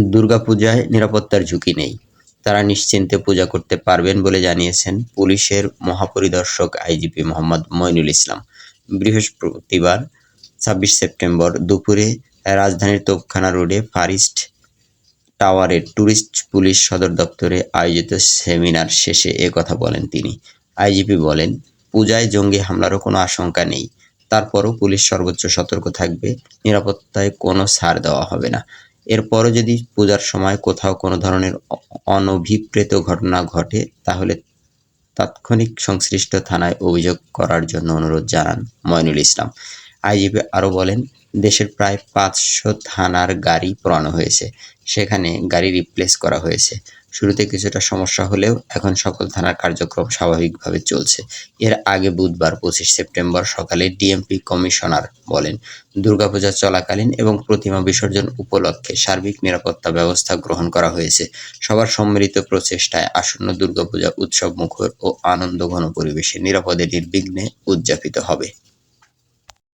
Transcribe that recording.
দুর্গাপূজায় নিরাপত্তার ঝুঁকি নেই। তারা নিশ্চিন্তে পূজা করতে পারবেন বলে জানিয়েছেন পুলিশের মহাপরিদর্শক আইজিপি মোহাম্মদ মইনুল ইসলাম। বৃহস্পতিবার, ছাব্বিশ সেপ্টেম্বর দুপুরে রাজধানীর তোপখানা রোডে ফারিস্ট টাওয়ারের ট্যুরিস্ট পুলিশ সদর দপ্তরে আয়োজিত সেমিনার শেষে এ কথা বলেন তিনি। আইজিপি বলেন, পূজায় জঙ্গি হামলারও কোনো আশঙ্কা নেই। তারপরও পুলিশ সর্বোচ্চ সতর্ক থাকবে। নিরাপত্তায় কোনো ছাড় দেওয়া হবে না। এরপরও যদি পূজার সময় কোথাও কোনো ধরনের অনভিপ্রেত ঘটনা ঘটে, তাহলে তাৎক্ষণিক সংশ্লিষ্ট থানায় অভিযোগ করার জন্য অনুরোধ জানান ময়নুল ইসলাম। আইজিপি আরও বলেন, দেশের প্রায় পাঁচশো থানার গাড়ি পোড়ানো হয়েছে। সেখানে গাড়ি রিপ্লেস করা হয়েছে। শুরুতে কিছুটা সমস্যা হলেও এখন সকল থানার কার্যক্রম স্বাভাবিকভাবে চলছে। এর আগে বুধবার পঁচিশ সেপ্টেম্বর সকালে ডিএমপি কমিশনার বলেন, দুর্গাপূজা চলাকালীন এবং প্রতিমা বিসর্জন উপলক্ষে সার্বিক নিরাপত্তা ব্যবস্থা গ্রহণ করা হয়েছে। সবার সম্মিলিত প্রচেষ্টায় আসন্ন দুর্গাপূজা উৎসব মুখর ও আনন্দঘন পরিবেশে নিরাপদে নির্বিঘ্নে উদযাপিত হবে।